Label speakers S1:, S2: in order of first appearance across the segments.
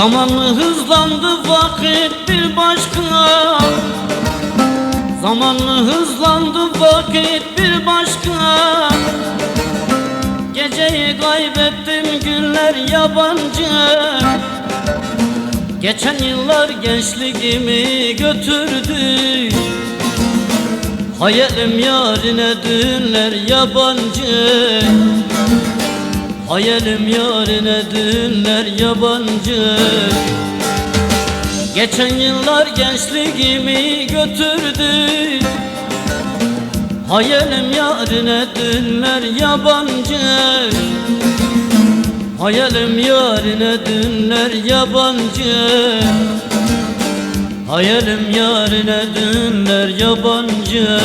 S1: Zaman hızlandı vakit bir başka. Zaman hızlandı vakit bir başka. Geceyi kaybettim günler yabancı. Geçen yıllar gençliğimi götürdü. Hayalim yarine dünler yabancı. Hayalim yarine dünler yabancı. Geçen yıllar gençliğimi götürdü. Hayalim yarine dünler yabancı. Hayalim yarine dünler yabancı Hayalim yarine dünler yabancı.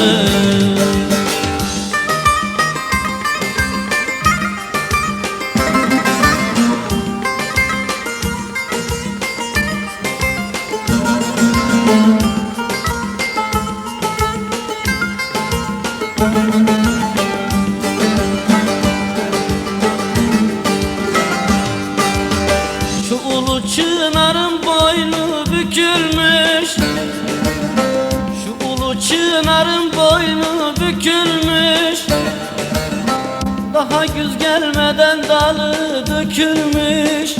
S1: Şu çınarın ulu çınarın boynu bükülmüş. Daha güz gelmeden dalı dökülmüş.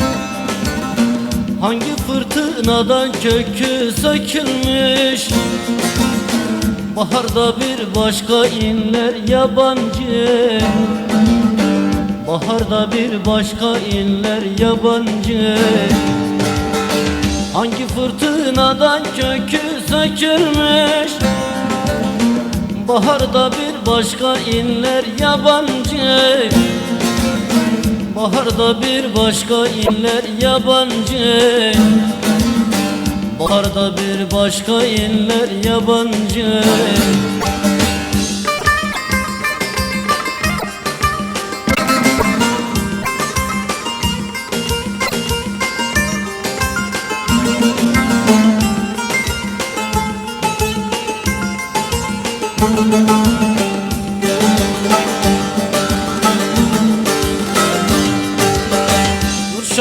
S1: Hangi fırtınadan kökü sökülmüş? Baharda bir başka inler yabancı. Baharda bir başka inler yabancı Hangi fırtınadan kökü sökülmüş? Baharda bir başka inler yabancı. Baharda bir başka inler yabancı. Baharda bir başka inler yabancı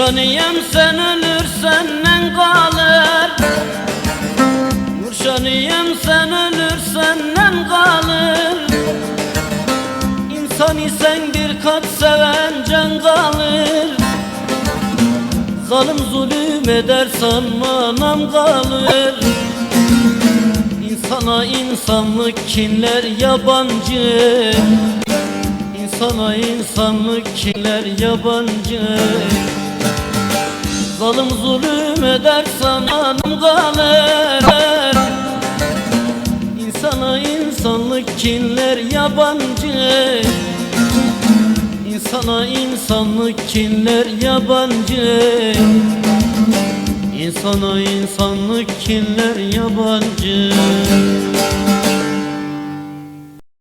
S1: Nurşaniyem sen ölürsen ne kalır. Nurşaniyem sen ölürsen ne kalır. İnsan isen bir kat seven can kalır. Zalim zulüm eder sanma nam kalır. İnsana insanlık kinler yabancı. İnsana insanlık kinler yabancı Zalim zulüm eder sananım kalır İnsana insanlık kinler yabancı. İnsana insanlık kinler yabancı. İnsana insanlık kinler yabancı